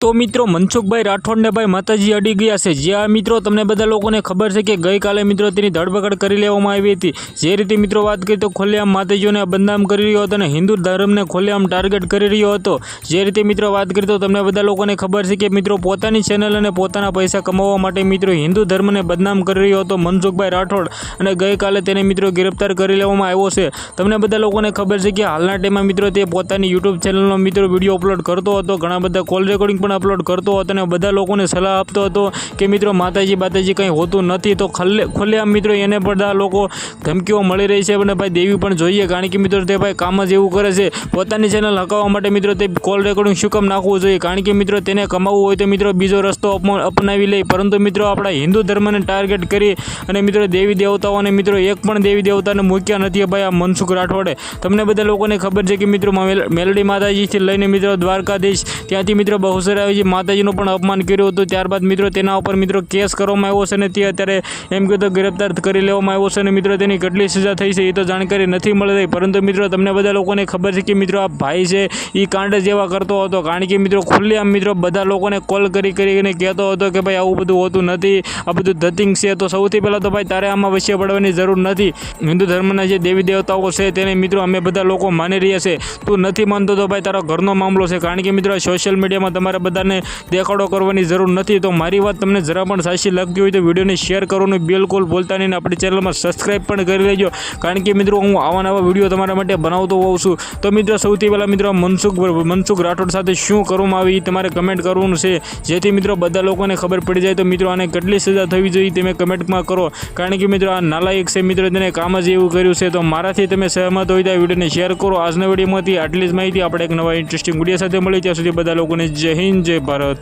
તો મિત્રો, મનસુખભાઈ રાઠોડને ભાઈ માતાજી અડી ગયા છે. જે આ મિત્રો, તમને બધા લોકોને ખબર છે કે ગઈકાલે મિત્રો તેની ધરપકડ કરી લેવામાં આવી હતી. જે રીતે મિત્રો વાત કરી તો ખોલ્યામ માતાજીઓને બદનામ કરી રહ્યો હતો અને હિન્દુ ધર્મને ખોલ્યામ ટાર્ગેટ કરી રહ્યો હતો. જે રીતે મિત્રો વાત કરી તો તમને બધા લોકોને ખબર છે કે મિત્રો પોતાની ચેનલ અને પોતાના પૈસા કમાવવા માટે મિત્રો હિન્દુ ધર્મને બદનામ કરી રહ્યો હતો મનસુખભાઈ રાઠોડ અને ગઈકાલે તેને મિત્રો ગિરફ્તાર કરી લેવામાં આવ્યો છે. તમને બધા લોકોને ખબર છે કે હાલના ટાઈમમાં મિત્રો તે પોતાની યુટ્યુબ ચેનલનો મિત્રો વીડિયો અપલોડ કરતો હતો. ઘણા બધા કોલ રેકોર્ડિંગ પણ અપલોડ કરતો હતો અને બધા લોકોને સલાહ આપતો હતો કે મિત્રો માતાજી બાતાજી કંઈ હોતું નથી તો ખલ્લે ખુલ્લેઆમ મિત્રો એને બધા લોકો ધમકીઓ મળી રહી છે અને ભાઈ દેવી પણ જોઈએ કારણ કે મિત્રો તે ભાઈ કામ જ એવું કરે છે. પોતાની ચેનલ હકાવવા માટે મિત્રો તે કોલ રેકોર્ડિંગ શું કામ નાખવું જોઈએ કારણ કે મિત્રો તેને કમાવવું હોય તો મિત્રો બીજો રસ્તો અપનાવી લે. પરંતુ મિત્રો આપણા હિન્દુ ધર્મને ટાર્ગેટ કરી અને મિત્રો દેવી દેવતાઓને મિત્રો એક પણ દેવી દેવતાને મૂક્યા નથી ભાઈ આ મનસુખ રાઠોડે. તમને બધા લોકોને ખબર છે કે મિત્રો મેલ- મેલડી માતાજીથી લઈને મિત્રો દ્વારકાધીશ ત્યાંથી મિત્રો બહુસરાજી માતાજીનું પણ અપમાન કર્યું હતું. ત્યારબાદ મિત્રો તેના ઉપર મિત્રો કેસ કરવામાં આવ્યો છે અને તે અત્યારે એમ તો ગિરફ્તાર કરી લેવામાં આવ્યો છે અને મિત્રો તેની કેટલી સજા થઈ છે એ તો જાણકારી નથી મળી રહી. પરંતુ મિત્રો તમને બધા લોકોને ખબર છે કે મિત્રો આ ભાઈ છે એ કાંડ જેવા કરતો હતો. કારણ કે મિત્રો ખુલ્લેઆમ મિત્રો બધા લોકોને કોલ કરી કરીને કહેતો હતો કે ભાઈ આવું બધું હોતું નથી. આ બધું ધતિંગ છે. તો સૌથી પહેલાં તો ભાઈ તારે આમાં વચ્ચે પડવાની જરૂર નથી. હિન્દુ ધર્મના જે દેવી દેવતાઓ છે તેને મિત્રો અમે બધા લોકો માની રહ્યા છે. તું નથી માનતો તો ભાઈ તારો ઘરનો મામલો છે. કારણ કે મિત્રો સોશિયલ મીડિયામાં તમારે બધાને દેખાડો કરવાની જરૂર નથી. તો મારી વાત તમને જરા પણ સાચી લાગતી હોય તો વિડીયોને શેર કરવાનું બિલકુલ ભૂલતા નહીં આપણી ચેનલમાં સબસ્ક્રાઈબ પણ કરી લેજો. કારણ કે મિત્રો, હું આવા નવા વીડિયો તમારા માટે બનાવતો હોઉં છું. તો મિત્રો, સૌથી પહેલાં મિત્રો, મનસુખ મનસુખ રાઠોડ સાથે શું કરવામાં આવી તમારે કમેન્ટ કરવાનું છે. જેથી મિત્રો, બધા લોકોને ખબર પડી જાય તો મિત્રો, આને કેટલી સજા થવી જોઈએ તમે કમેન્ટમાં કરો. કારણ કે મિત્રો, આ નાલાયક છે મિત્રો, તેને કામ જ એવું કર્યું છે. તો મારાથી તમે સહમત હોય તો વિડીયોને શેર કરો. આજના વિડીયોમાંથી આટલી જ માહિતી. આપણે એક નવા ઇન્ટરેસ્ટિંગ વીડિયો સાથે મળી ત્યાં સુધી બધા લોકોને જય હિન્દ. જય ભારત